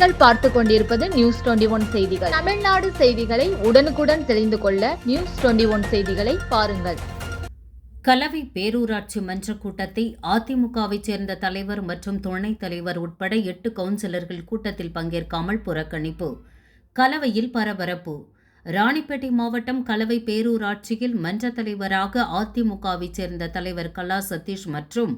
நீங்கள் பார்த்து கொண்டிருப்பது நியூஸ் டுவெண்டி ஒன் செய்திகள். தமிழ்நாடு செய்திகளை உடனுக்குடன் தெரிந்து கொள்ள நியூஸ் டுவெண்டி ஒன் செய்திகளை பாருங்கள். கலவை பேரூராட்சி மன்ற கூட்டத்தை அதிமுகவைச் சேர்ந்த தலைவர் மற்றும் துணைத் தலைவர் உட்பட எட்டு கவுன்சிலர்கள் கூட்டத்தில் பங்கேற்காமல் புறக்கணிப்பு. கலவையில் பரபரப்பு. ராணிப்பேட்டை மாவட்டம் கலவை பேரூராட்சியில் மன்ற தலைவராக அதிமுகவைச் சேர்ந்த தலைவர் கலா சதீஷ் மற்றும்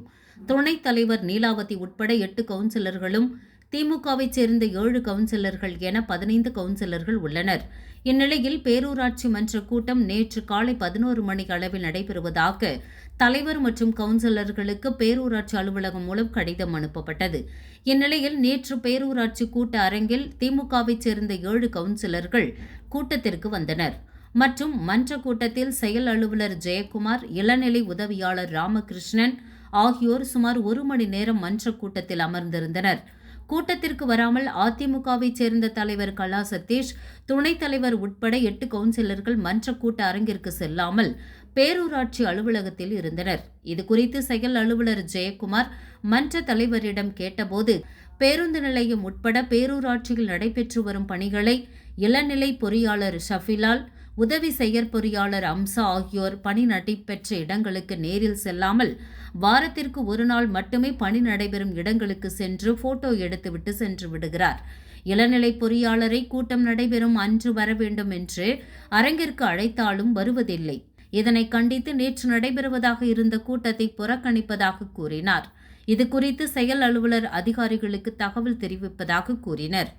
துணைத் தலைவர் நீலாவதி உட்பட எட்டு கவுன்சிலர்களும் திமுகவைச் சேர்ந்த ஏழு கவுன்சிலர்கள் என பதினைந்து கவுன்சிலர்கள் உள்ளனர். இந்நிலையில் பேரூராட்சி மன்ற கூட்டம் நேற்று காலை பதினோரு மணி அளவில் நடைபெறுவதாக தலைவர் மற்றும் கவுன்சிலர்களுக்கு பேரூராட்சி அலுவலகம் மூலம் கடிதம் அனுப்பப்பட்டது. இந்நிலையில் நேற்று பேரூராட்சி கூட்ட அரங்கில் திமுகவைச் சேர்ந்த ஏழு கவுன்சிலர்கள் கூட்டத்திற்கு வந்தனர். மற்றும் மன்ற கூட்டத்தில் செயல் அலுவலர் ஜெயக்குமார் இளநிலை உதவியாளர் ராமகிருஷ்ணன் ஆகியோர் சுமார் ஒரு மணி நேரம் மன்ற கூட்டத்தில் அமர்ந்திருந்தனர். கூட்டத்திற்கு வராமல் அதிமுகவைச் சேர்ந்த தலைவர் கலா சதீஷ் துணைத் தலைவர் உட்பட எட்டு கவுன்சிலர்கள் மன்ற கூட்ட அரங்கிற்கு செல்லாமல் பேரூராட்சி அலுவலகத்தில் இருந்தனர். இதுகுறித்து செயல் அலுவலர் ஜெயக்குமார் மன்ற தலைவரிடம் கேட்டபோது பேருந்து நிலையம் உட்பட பேரூராட்சியில் நடைபெற்று வரும் பணிகளை இளநிலை பொறியாளர் ஷஃபிலால் உதவி செயற்பொறியாளர் அம்சா ஆகியோர் பணி நடைபெற்ற இடங்களுக்கு நேரில் செல்லாமல் வாரத்திற்கு ஒரு நாள் மட்டுமே பணி நடைபெறும் இடங்களுக்கு சென்று போட்டோ எடுத்துவிட்டு சென்று விடுகிறார். இளநிலை பொறியாளரை கூட்டம் நடைபெறும் அன்று வர வேண்டும் என்று அரங்கிற்கு அழைத்தாலும் வருவதில்லை. இதனை கண்டித்து நேற்று நடைபெறுவதாக இருந்த கூட்டத்தை புறக்கணிப்பதாக கூறினார். இது குறித்து செயல் அலுவலர் அதிகாரிகளுக்கு தகவல் தெரிவிப்பதாக கூறினர்.